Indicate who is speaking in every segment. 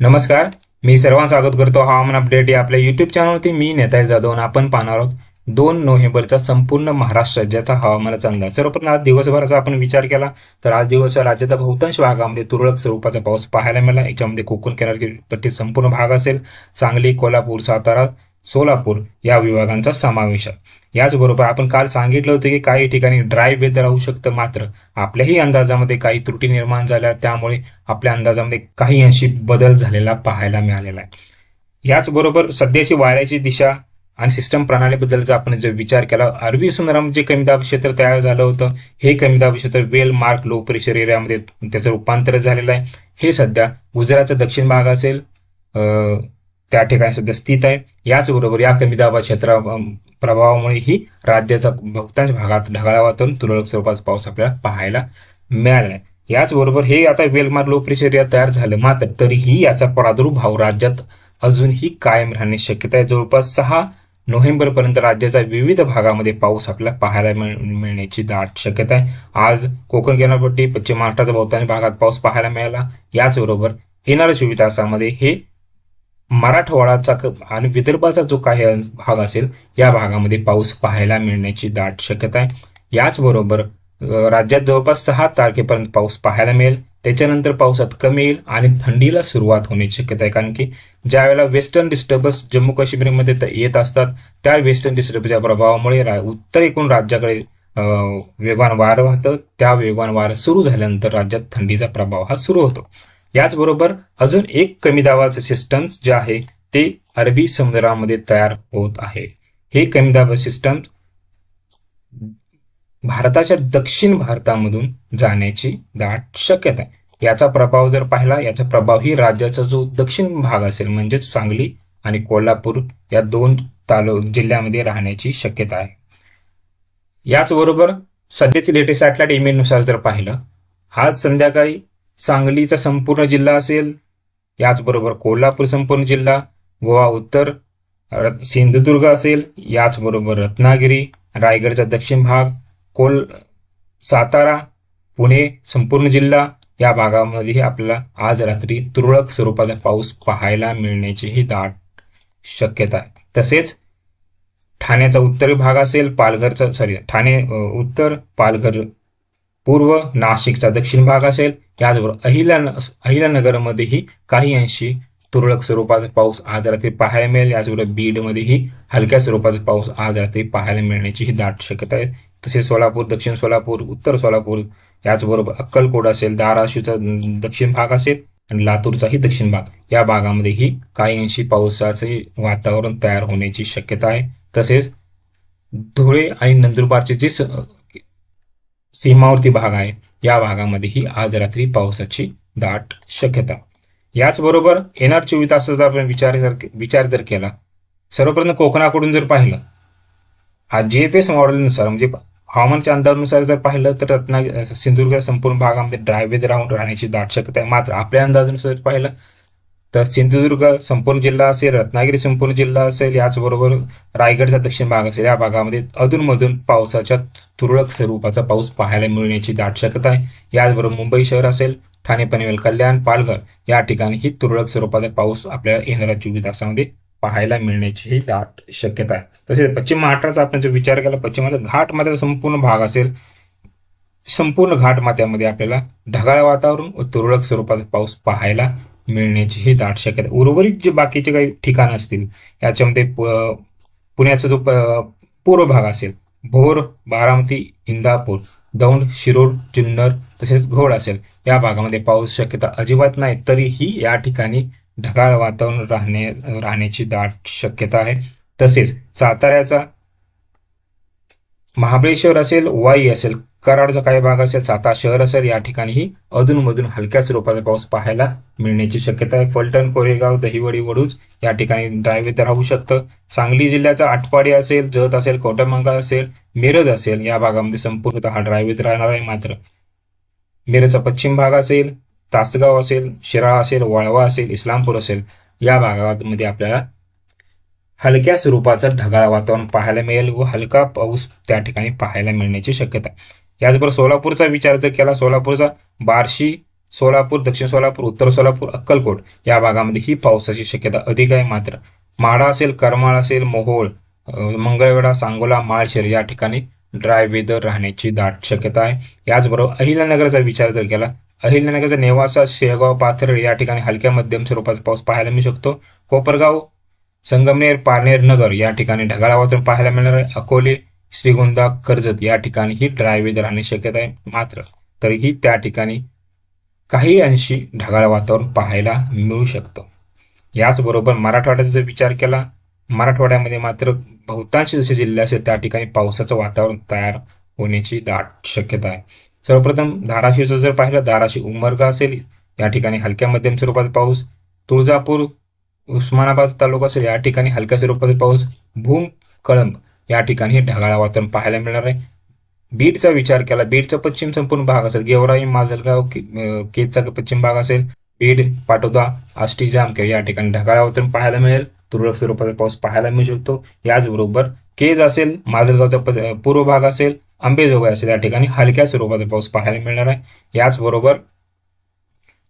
Speaker 1: नमस्कार मी सर्वांचं स्वागत करतो. हवामान अपडेट या आपल्या युट्यूब चॅनलवरती मी नेताय जाधव आपण पाहणार आहोत दोन नोव्हेंबरचा संपूर्ण महाराष्ट्र राज्याचा हवामानाचा अंदाज. सर्वप्रथम आज दिवसभराचा आपण विचार केला तर आज दिवसभर राज्याच्या बहुतांश भागामध्ये तुरळक स्वरूपाचा पाऊस पाहायला मिळाला. याच्यामध्ये कोकण किनारपट्टी संपूर्ण भाग असेल. सांगली कोल्हापूर सातारा सोलापूर या विभागांचा समावेश आहे. याचबरोबर आपण काल सांगितलं होतं की काही ठिकाणी ड्राय वेदर राहू शकतं मात्र आपल्याही अंदाजामध्ये काही त्रुटी निर्माण झाल्या. त्यामुळे आपल्या अंदाजामध्ये काही अंशी बदल झालेला पाहायला मिळालेला आहे. याचबरोबर सध्याची वाऱ्याची दिशा आणि सिस्टम प्रणालीबद्दलचा आपण जर विचार केला अरबी समुद्रामध्ये जे कमी दाब क्षेत्र तयार झालं होतं हे कमी दाब क्षेत्र वेल मार्क लो प्रेशर एरियामध्ये त्याचं रूपांतर झालेलं आहे. हे सध्या गुजरातचा दक्षिण भाग असेल अं, त्या ठिकाणी सध्या स्थित आहे. याचबरोबर या कमी दाबा क्षेत्रा प्रभावामुळे ही राज्याचा बहुतांश भागात ढगाळ वातावरण तुरळक स्वरूपाचा पाऊस आपल्याला पाहायला मिळाला आहे. याचबरोबर हे आता वेलमार लो प्रेशर तयार झालं मात्र तरीही याचा प्रादुर्भाव राज्यात अजूनही कायम राहण्याची शक्यता आहे. जवळपास सहा नोव्हेंबरपर्यंत राज्याच्या विविध भागामध्ये पाऊस आपल्याला पाहायला मिळ- मिळण्याची दाट शक्यता आहे. आज कोकण किनारपट्टी पश्चिम महाराष्ट्राच्या बहुतांश भागात पाऊस पाहायला मिळाला. याचबरोबर येणाऱ्या चोवीस तासामध्ये हे मराठवाडाचा क- आणि विदर्भाचा जो काही भाग असेल या भागामध्ये पाऊस पाहायला मिळण्याची दाट शक्यता आहे. याचबरोबर राज्यात जवळपास सहा तारखेपर्यंत पाऊस पाहायला मिळेल. त्याच्यानंतर पावसात कमी येईल आणि थंडीला सुरुवात होण्याची शक्यता आहे. कारण की ज्या वेळेला वेस्टर्न डिस्टर्बन्स जम्मू काश्मीरमध्ये येत असतात त्या वेस्टर्न डिस्टर्बन्सच्या प्रभावामुळे रा- उत्तर एकूण राज्याकडे वेगवान वारं वाहतं. त्या वेगवान वारं सुरू झाल्यानंतर राज्यात थंडीचा प्रभाव हा सुरू होतो. याचबरोबर अजून एक कमी दाबाचं सिस्टम्स जे आहे ते अरबी समुद्रामध्ये तयार होत आहे. हे कमी दाब सिस्टम भारताच्या दक्षिण भारतामधून जाण्याची दाट शक्यता आहे. याचा प्रभाव जर पाहिला याचा प्रभाव ही राज्याचा जो दक्षिण भाग असेल म्हणजेच सांगली आणि कोल्हापूर या दोन तालु जिल्ह्यामध्ये राहण्याची शक्यता आहे. याचबरोबर सध्याची लेटेस्ट सॅटेलाइट इमेजनुसार जर पाहिलं आज संध्याकाळी सांगलीचा संपूर्ण जिल्हा असेल याचबरोबर कोल्हापूर संपूर्ण जिल्हा गोवा उत्तर सिंधुदुर्ग असेल याचबरोबर रत्नागिरी रायगडचा दक्षिण भाग कोल सातारा पुणे संपूर्ण जिल्हा या भागामध्येही आपल्याला आज रात्री तुरळक स्वरूपाचा पाऊस पाहायला मिळण्याचीही दाट शक्यता आहे. तसेच ठाण्याचा उत्तरी भाग असेल पालघरचा सॉरी ठाणे उत्तर पालघर पूर्व नाशिकचा दक्षिण भाग असेल याचबरोबर अहिल्या अहिल्यानगरमध्येही काही अंशी तुरळक स्वरूपाचा पाऊस आज रात्री पाहायला मिळेल. याचबरोबर बीडमध्येही हलक्या स्वरूपाचा पाऊस आज रात्री पाहायला मिळण्याची ही दाट शक्यता आहे. तसेच सोलापूर दक्षिण सोलापूर उत्तर सोलापूर याचबरोबर अक्कलकोट असेल धाराशिवचा दक्षिण भाग असेल आणि लातूरचाही दक्षिण भाग. या भागामध्येही काही अंशी पावसाचे वातावरण तयार होण्याची शक्यता आहे. तसेच धुळे आणि नंदुरबारचे जे स- सीमावर्ती भाग आहे. या भागामध्येही आज रात्री पावसाची दाट शक्यता. याचबरोबर येणार चोवीस तासाचा आपण विचार जर विचार जर केला सर्वप्रथम कोकणाकडून जर पाहिलं आज जी एफ एस मॉडेलनुसार म्हणजे हवामानच्या अंदाजानुसार जर पाहिलं तर रत्नागिरी सिंधुदुर्ग संपूर्ण भागामध्ये ड्राय वेदर राहून राहण्याची दाट शक्यता आहे. मात्र आपल्या अंदाजानुसार जर पाहिलं तर सिंधुदुर्ग संपूर्ण जिल्हा असेल रत्नागिरी संपूर्ण जिल्हा असेल याचबरोबर रायगडचा दक्षिण भाग असेल या भागामध्ये अधूनमधून पावसाच्या तुरळक स्वरूपाचा पाऊस पाहायला मिळण्याची दाट शक्यता आहे. याचबरोबर मुंबई शहर असेल ठाणे पनवेल कल्याण पालघर या ठिकाणी ही तुरळक स्वरूपाचा पाऊस आपल्याला येणाऱ्या चोवीस तासामध्ये पाहायला मिळण्याची ही दाट शक्यता आहे. तसेच पश्चिम महाराष्ट्राचा आपण जर विचार केला पश्चिम घाट घाटमाथ्याचा संपूर्ण भाग असेल संपूर्ण घाट मात्यामध्ये आपल्याला ढगाळ वातावरण व तुरळक स्वरूपाचा पाऊस पाहायला मिळण्याची ही दाट शक्यता उर्वरित जे बाकीचे काही ठिकाण असतील याच्यामध्ये प- पुण्याचा जो प- पूर्व भाग असेल भोर बारामती इंदापूर दौंड शिरोड जुन्नर तसेच घोड असेल या भागामध्ये पाऊस शक्यता अजिबात नाही. तरीही या ठिकाणी ढगाळ वातावरण राहणे राहण्याची दाट शक्यता आहे. तसेच साताऱ्याचा महाबळेश्वर असेल वाई असेल कराडचा काही भाग असेल सातारा शहर असेल या ठिकाणीही अधूनमधून हलक्या स्वरूपाचा पाऊस पाहायला मिळण्याची शक्यता आहे. फलटण कोरेगाव दहिवडी वडूज या ठिकाणी ड्रायवे राहू शकतं. सांगली जिल्ह्याचा आटपाडी असेल जत असेल कोटमंगळ असेल मिरज असेल या भागामध्ये संपूर्णतः हा ड्रायवे राहणार आहे मात्र. मिरजचा पश्चिम भाग असेल तासगाव असेल शिराळा असेल वाळवा असेल इस्लामपूर असेल या भागामध्ये आपल्याला हलक्या स्वरूपाचं ढगाळ वातावरण पाहायला मिळेल व हलका पाऊस त्या ठिकाणी पाहायला मिळण्याची शक्यता आहे. याचबरोबर सोलापूरचा विचार जर केला सोलापूरचा बार्शी सोलापूर दक्षिण सोलापूर उत्तर सोलापूर अक्कलकोट या भागामध्ये ही पावसाची शक्यता अधिक आहे मात्र. माडा असेल करमाळ असेल मोहोळ मंगळवेढा सांगोला माळशेर या ठिकाणी ड्राय वेदर राहण्याची दाट शक्यता आहे. याचबरोबर अहिल्यानगरचा विचार जर केला अहिल्यानगरचा नेवासा शेगाव पाथर या ठिकाणी हलक्या मध्यम स्वरूपाचा पाऊस पाहायला मिळू शकतो. कोपरगाव संगमनेर पारनेर नगर या ठिकाणी ढगाळ वातावरण पाहायला मिळणार आहे. अकोले श्रीगोंदा कर्जत या ठिकाणी ही ड्राय वेदर राहण्याची शक्यता आहे. मात्र तरीही त्या ठिकाणी काही अंशी ढगाळ वातावरण पाहायला मिळू शकतं. याचबरोबर मराठवाड्याचा जर विचार केला मराठवाड्यामध्ये मात्र बहुतांश जसे जिल्हे असेल त्या ठिकाणी पावसाचं वातावरण तयार होण्याची दाट शक्यता आहे. सर्वप्रथम धाराशिवचं जर पाहिलं धाराशिव उमरगा असेल. या ठिकाणी हलक्या मध्यम स्वरूपात पाऊस. तुळजापूर उस्मानाबाद तालुका असेल या ठिकाणी हलक्या स्वरूपात पाऊस भूम कळंब या ठिकाणी ढगाळा ढगाळ वातावरण पाहायला मिळणार आहे. बीडचा विचार केला बीडचा पश्चिम संपूर्ण भाग असेल गेवराई माजलगाव केजचा पश्चिम भाग असेल बीड पाटोदा आष्टी जामखेड या ठिकाणी ढगाळ वातावरण पाहायला मिळेल. तुरळक स्वरूपाचा पाऊस पाहायला मिळू शकतो. याचबरोबर केज असेल माजलगावचा पूर्व भाग असेल आंबेजोगाई असेल या ठिकाणी हलक्या स्वरूपाचा पाऊस पाहायला मिळणार आहे. याचबरोबर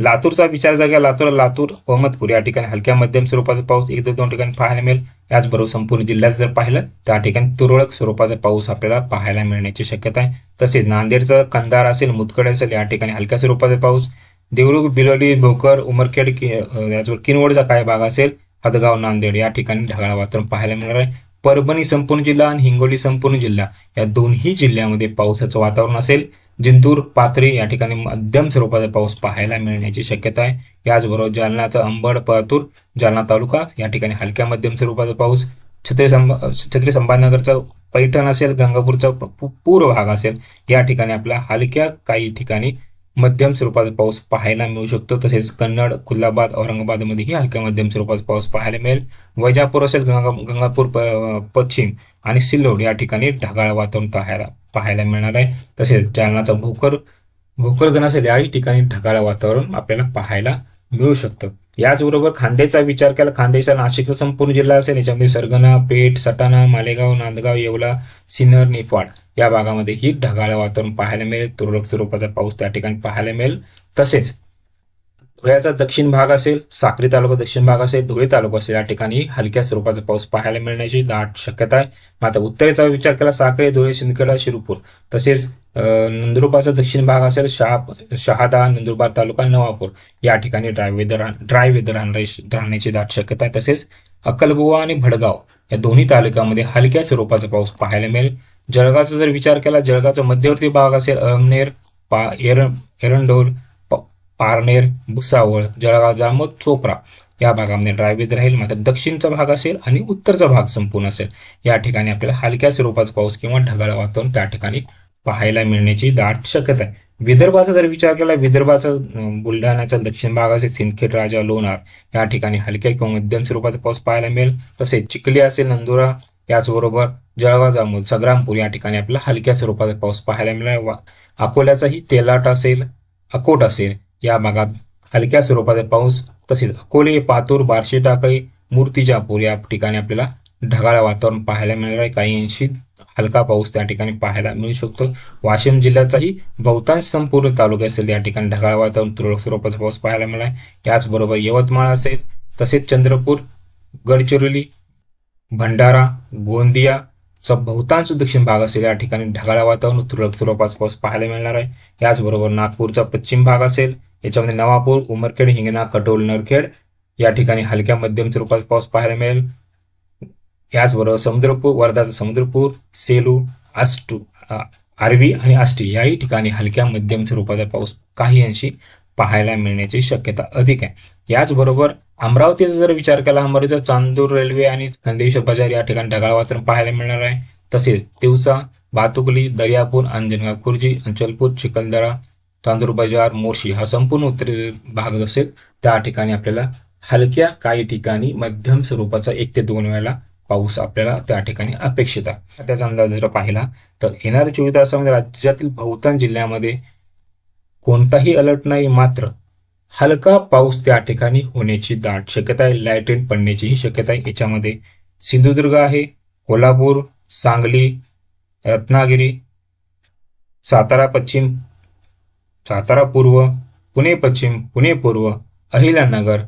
Speaker 1: लातूरचा विचार जर केला लातूर लातूर अहमदपूर या ठिकाणी हलक्या मध्यम स्वरूपाचा पाऊस एक दोन ठिकाणी पाहायला मिळेल. याचबरोबर संपूर्ण जिल्ह्यात जर पाहिलं त्या ठिकाणी तुरळक स्वरूपाचा पाऊस आपल्याला पाहायला मिळण्याची शक्यता आहे. तसेच नांदेडचा कंधार असेल मुतकड असेल या ठिकाणी हलक्या स्वरूपाचा पाऊस. देवरुख बिलोली भोकर उमरखेड कि याचबरोबर किनवडचा काही भाग असेल हदगाव नांदेड या ठिकाणी ढगाळ वातावरण पाहायला मिळणार आहे. परभणी संपूर्ण जिल्हा आणि हिंगोली संपूर्ण जिल्हा या दोन्ही जिल्ह्यामध्ये पावसाचं वातावरण असेल. जिंतूर पाथरी या ठिकाणी मध्यम स्वरूपाचा पाऊस पाहायला मिळण्याची शक्यता आहे. याचबरोबर जालनाचा अंबड पळतूर जालना तालुका या ठिकाणी हलक्या मध्यम स्वरूपाचा पाऊस. छत्री संभा छत्री संभाजीनगरचा पैठण असेल गंगापूरचा प- पूर्व भाग असेल या ठिकाणी आपल्या हलक्या काही ठिकाणी मध्यम स्वरूपाचा पाऊस पाहायला मिळू शकतो. तसेच कन्नड कुल्हाबाद औरंगाबादमध्येही हलक्या मध्यम स्वरूपाचा पाऊस पाहायला मिळेल. वैजापूर असेल गंगा गंगापूर प- पश्चिम आणि सिल्लोड या ठिकाणी ढगाळ वातावरण पाहायला पाहायला मिळणार आहे. तसेच जालनाचा भोकर भोकरदन असेल याही ठिकाणी ढगाळ वातावरण आपल्याला पाहायला मिळू शकतं. याचबरोबर खांदेचा विचार केला खांदेचा नाशिकचा संपूर्ण जिल्हा असेल याच्यामध्ये सरगणा पेठ सटाणा मालेगाव नांदगाव येवला सिन्नर निफाड या भागामध्ये ही ढगाळ वातावरण पाहायला मिळेल. तुरळक स्वरूपाचा पाऊस त्या ठिकाणी पाहायला मिळेल. तसेच धुळ्याचा दक्षिण भाग असेल साक्री तालुका दक्षिण भाग असेल धुळे तालुका असेल या ठिकाणी हलक्या स्वरूपाचा पाऊस पाहायला मिळण्याची दाट शक्यता आहे. मात्र उत्तरेचा विचार केला साखरे धुळे शिंदखेडा शिरूपूर. तसेच नंदुरबारचा दक्षिण भाग असेल शहा शहादा नंदुरबार तालुका नवापूर. या ठिकाणी ड्राय वेदर ड्राय वेदर राहण्याची दाट शक्यता आहे. तसेच अक्कलबुवा आणि भडगाव या दोन्ही तालुक्यामध्ये हलक्या स्वरूपाचा पाऊस पाहायला मिळेल. जळगावचा जर विचार केला जळगावचा मध्यवर्ती भाग असेल अमनेर पा एरण एरंडोल पारनेर भुसावळ जळगाव जामोद चोप्रा या भागामध्ये ड्राय राहील. मात्र दक्षिणचा भाग असेल आणि उत्तरचा भाग संपूर्ण असेल. या ठिकाणी आपल्याला हलक्या स्वरूपाचा पाऊस किंवा ढगाळ वातावरण त्या ठिकाणी पाहायला मिळण्याची दाट शक्यता आहे. विदर्भाचा जर विचार केला विदर्भाचा बुलढाण्याचा दक्षिण भाग असेल सिंदखेड राजा लोणार या ठिकाणी हलक्या किंवा मध्यम स्वरूपाचा पाऊस पाहायला मिळेल. तसेच चिखली असेल नंदुरा याचबरोबर जळगाव जामोद संग्रामपूर या ठिकाणी आपल्याला हलक्या स्वरूपाचा पाऊस पाहायला मिळेल. वा- अकोल्याचाही तेलाट असेल अकोट असेल या भागात हलक्या स्वरूपाचा पाऊस तसेच अकोले पातूर बार्शी टाकळी मूर्तिजापूर या ठिकाणी आपल्याला ढगाळ वातावरण पाहायला मिळणार आहे. काही अंशी हलका पाऊस त्या ठिकाणी पाहायला मिळू शकतो. वाशिम जिल्ह्याचाही बहुतांश संपूर्ण तालुके असेल या ठिकाणी ढगाळ वातावरण तुरळक स्वरूपाचा पाऊस पाहायला मिळाला याचबरोबर यवतमाळ असेल तसेच चंद्रपूर गडचिरोली भंडारा गोंदिया चा बहुतांश दक्षिण भाग असेल या ठिकाणी ढगाळ वातावरण तुरळक स्वरूपाचा पाऊस पाहायला मिळणार आहे. याचबरोबर नागपूरचा पश्चिम भाग असेल याच्यामध्ये नवापूर उमरखेड हिंगणा कटोल नरखेड या ठिकाणी हलक्या मध्यम स्वरूपात पाऊस पाहायला मिळेल. याचबरोबर समुद्रपूर वर्धाचा समुद्रपूर सेलू आष्टू आरवी आणि आष्टी याही ठिकाणी हलक्या मध्यम स्वरूपाचा पाऊस काही अंशी पाहायला मिळण्याची शक्यता अधिक आहे. याचबरोबर अमरावतीचा जर विचार केला अमरावतीचा चांदूर रेल्वे आणि खंदेश बाजार या ठिकाणी ढगाळ वातावरण पाहायला मिळणार आहे. तसेच तिवसा भातुकली दर्यापूर अंजनगाव खुर्जी अंचलपूर चिखलदरा तांदूर बाजार मोर्शी हा संपूर्ण उत्तर भाग असेल. त्या ठिकाणी आपल्याला हलक्या काही ठिकाणी मध्यम स्वरूपाचा एक ते दोन वेळेला पाऊस आपल्याला त्या ठिकाणी अपेक्षित आहे. त्याचा अंदाज जर पाहिला तर येणाऱ्या चोवीस तासामध्ये राज्यातील बहुतांश जिल्ह्यामध्ये कोणताही अलर्ट नाही मात्र हलका पाऊस त्या ठिकाणी होण्याची दाट शक्यता आहे. लायटेन पडण्याचीही शक्यता आहे. याच्यामध्ये सिंधुदुर्ग आहे कोल्हापूर सांगली रत्नागिरी सातारा पश्चिम सातारा पूर्व पुणे पश्चिम पुणे पूर्व अहिल्यानगर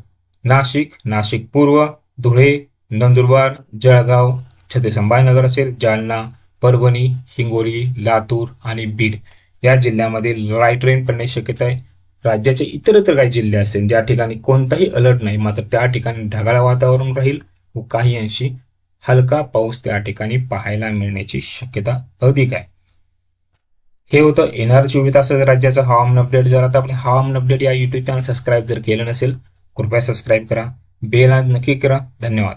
Speaker 1: नाशिक नाशिक पूर्व धुळे नंदुरबार जळगाव छत्रसंभाजीनगर असेल जालना परभणी हिंगोली लातूर आणि बीड. या जिल्ह्यामध्ये लाइट रेन पडण्याची शक्यता आहे. राज्याचे इतरत्र काही जिल्हे असतील ज्या ठिकाणी कोणताही अलर्ट नाही मात्र त्या ठिकाणी ढगाळ वातावरण राहील व काही अंशी हलका पाऊस त्या ठिकाणी पाहायला मिळण्याची शक्यता अधिक आहे. हे होतं येणार चोवीस तासाचं राज्याचं हवामान अपडेट जर आता आपण हवामान अपडेट या युट्यूब चॅनल सबस्क्राईब जर केलं नसेल कृपया सबस्क्राईब करा. बेल नक्की करा. धन्यवाद.